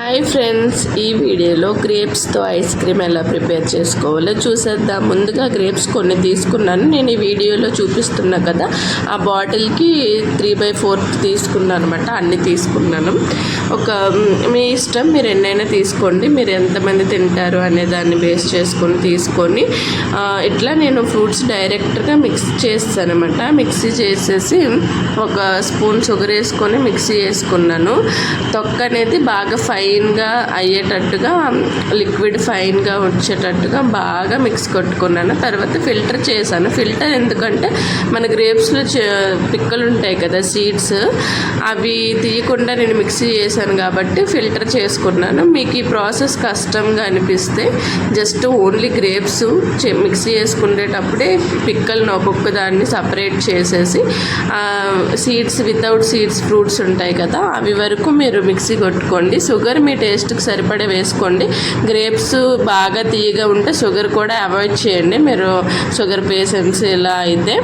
Hi friends ఈ వీడియోలో గ్రేప్స్తో ఐస్ క్రీమ్ ఎలా ప్రిపేర్ చేసుకోవాలో చూసేద్దాం. ముందుగా గ్రేప్స్ కొన్ని తీసుకున్నాను. నేను ఈ వీడియోలో చూపిస్తున్నా కదా ఆ బాటిల్కి త్రీ బై ఫోర్ తీసుకున్నాను అనమాట అన్ని తీసుకున్నాను. ఒక మీ ఇష్టం మీరు ఎన్నైనా తీసుకోండి. మీరు ఎంతమంది తింటారు అనే దాన్ని బేస్ చేసుకొని తీసుకొని ఇట్లా నేను ఫ్రూట్స్ డైరెక్ట్గా మిక్స్ చేస్తానమాట మిక్సీ చేసేసి ఒక స్పూన్ షుగర్ వేసుకొని మిక్సీ చేసుకున్నాను తొక్క అనేది బాగా ఫైన్గా అయ్యేటట్టుగా లిక్విడ్ ఫైన్గా వచ్చేటట్టుగా బాగా మిక్స్ కొట్టుకున్నాను. తర్వాత ఫిల్టర్ చేశాను. ఫిల్టర్ ఎందుకంటే మన గ్రేప్స్లో పిక్కలు ఉంటాయి కదా సీడ్స్. అవి తీయకుండా నేను మిక్సీ చేశాను కాబట్టి ఫిల్టర్ చేసుకున్నాను. మీకు ఈ ప్రాసెస్ కష్టంగా అనిపిస్తే జస్ట్ ఓన్లీ గ్రేప్స్ మిక్సీ చేసుకునేటప్పుడే పిక్కలను ఒక్కొక్క దాన్ని సపరేట్ చేసేసి సీడ్స్ వితౌట్ సీడ్స్ ఫ్రూట్స్ ఉంటాయి కదా అవి వరకు మీరు మిక్సీ కొట్టుకోండి. షుగర్ మీ టేస్ట్కి సరిపడే వేసుకోండి. గ్రేప్స్ బాగా తీయగా ఉంటే షుగర్ కూడా అవాయిడ్ చేయండి. మీరు షుగర్ పేషెంట్స్ ఇలా అయితే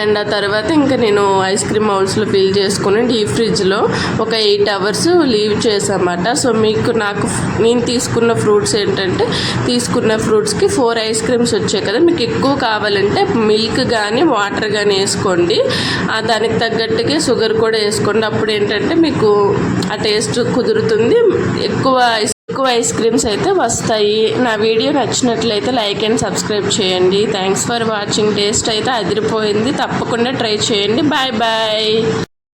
అండ్ ఆ తర్వాత ఇంకా నేను ఐస్ క్రీమ్ హౌల్స్లో ఫిల్ చేసుకుని డీప్ ఫ్రిడ్జ్లో ఒక ఎయిట్ అవర్స్ లీవ్ చేసామాట సో మీకు నాకు నేను తీసుకున్న ఫ్రూట్స్ ఏంటంటే తీసుకున్న ఫ్రూట్స్కి ఫోర్ ఐస్ క్రీమ్స్ వచ్చాయి కదా. మీకు ఎక్కువ కావాలంటే మిల్క్ కానీ వాటర్ కానీ వేసుకోండి. దానికి తగ్గట్టుగా షుగర్ కూడా వేసుకోండి. అప్పుడు ఏంటంటే మీకు ఆ టేస్ట్ కుదురుతుంది. ఎక్కువ ఐస్ ఎక్కువ ఐస్ క్రీమ్స్ అయితే వస్తాయి. నా వీడియో నచ్చినట్లయితే లైక్ అండ్ సబ్స్క్రైబ్ చేయండి. Thanks for watching. టేస్ట్ అయితే అదిరిపోయింది. తప్పకుండా ట్రై చేయండి. Bye bye.